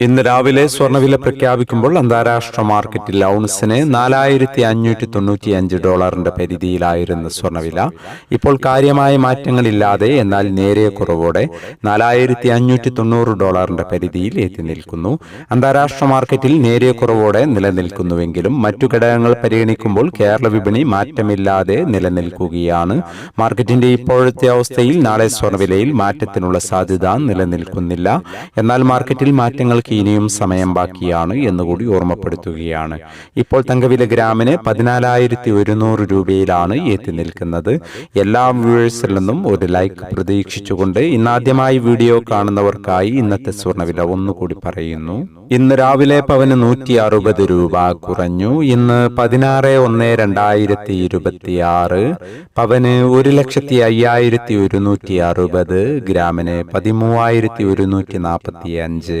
ഇന്ന് രാവിലെ സ്വർണവില പ്രഖ്യാപിക്കുമ്പോൾ അന്താരാഷ്ട്ര മാർക്കറ്റിൽ ഔൺസിന് നാലായിരത്തി അഞ്ഞൂറ്റി തൊണ്ണൂറ്റി അഞ്ച് ഡോളറിന്റെ പരിധിയിലായിരുന്നു സ്വർണവില ഇപ്പോൾ കാര്യമായ മാറ്റങ്ങളില്ലാതെ എന്നാൽ നേരിയ കുറവോടെ നാലായിരത്തി അഞ്ഞൂറ്റി തൊണ്ണൂറ് ഡോളറിന്റെ പരിധിയിൽ എത്തി നിൽക്കുന്നു. അന്താരാഷ്ട്ര മാർക്കറ്റിൽ നേരിയ കുറവോടെ നിലനിൽക്കുന്നുവെങ്കിലും മറ്റു ഘടകങ്ങൾ പരിഗണിക്കുമ്പോൾ കേരള വിപണി മാറ്റമില്ലാതെ നിലനിൽക്കുകയാണ്. മാർക്കറ്റിന്റെ ഇപ്പോഴത്തെ അവസ്ഥയിൽ നാളെ സ്വർണവിലയിൽ മാറ്റത്തിനുള്ള സാധ്യത നിലനിൽക്കുന്നില്ല. എന്നാൽ മാർക്കറ്റിൽ മാറ്റങ്ങൾക്ക് ഇനിയും സമയം ബാക്കിയാണ് എന്നുകൂടി ഓർമ്മപ്പെടുത്തുകയാണ്. ഇപ്പോൾ തങ്കവില ഗ്രാമിന് പതിനാലായിരത്തി ഒരുന്നൂറ് രൂപയിലാണ് എത്തി നിൽക്കുന്നത്. എല്ലാ വ്യൂവേഴ്സിൽ നിന്നും ഒരു ലൈക്ക് പ്രതീക്ഷിച്ചുകൊണ്ട് ഇന്നാദ്യമായി വീഡിയോ കാണുന്നവർക്കായി ഇന്നത്തെ സ്വർണവില ഒന്നുകൂടി പറയുന്നു. ഇന്ന് രാവിലെ പവന് നൂറ്റി അറുപത് രൂപ കുറഞ്ഞു. ഇന്ന് പതിനാറ് ഒന്ന് രണ്ടായിരത്തി ഇരുപത്തി ആറ് പവന് ഒരു ലക്ഷത്തി അയ്യായിരത്തി ഒരുന്നൂറ്റി അറുപത് ഗ്രാമിന് പതിമൂവായിരത്തി ഒരുന്നൂറ്റി നാൽപ്പത്തി അഞ്ച്